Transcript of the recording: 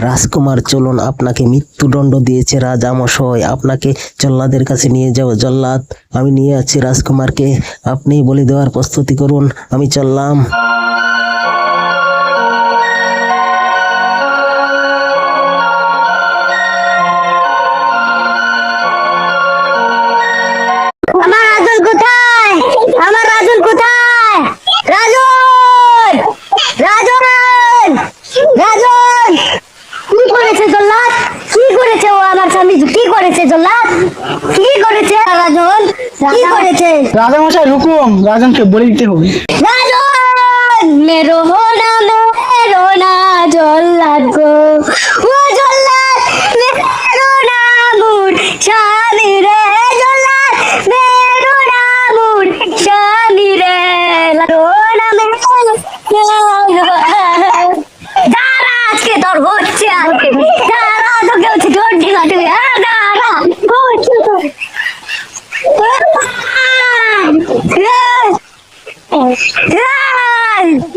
রাজকুমার, চলুন আপনাকে মৃত্যুদণ্ড দিয়েছে রাজামশয় আপনাকে জল্লাদের কাছে নিয়ে যাও। জল্লাদ, আমি নিয়ে আছি রাজকুমারকে। আপনি বলে দেওয়ার প্রস্তুতি করুন। আমি চললাম। করেছে জল্লাদ? কি করেছে ও আমার স্বামী? কি করেছে জল্লাদ? কি করেছে? রাজন কি করেছে? রাজামশাই রুকুম। রাজনকে বলে দিতে হবে। রাজন মেরো না মেরো না জল্লাদ। Yeah!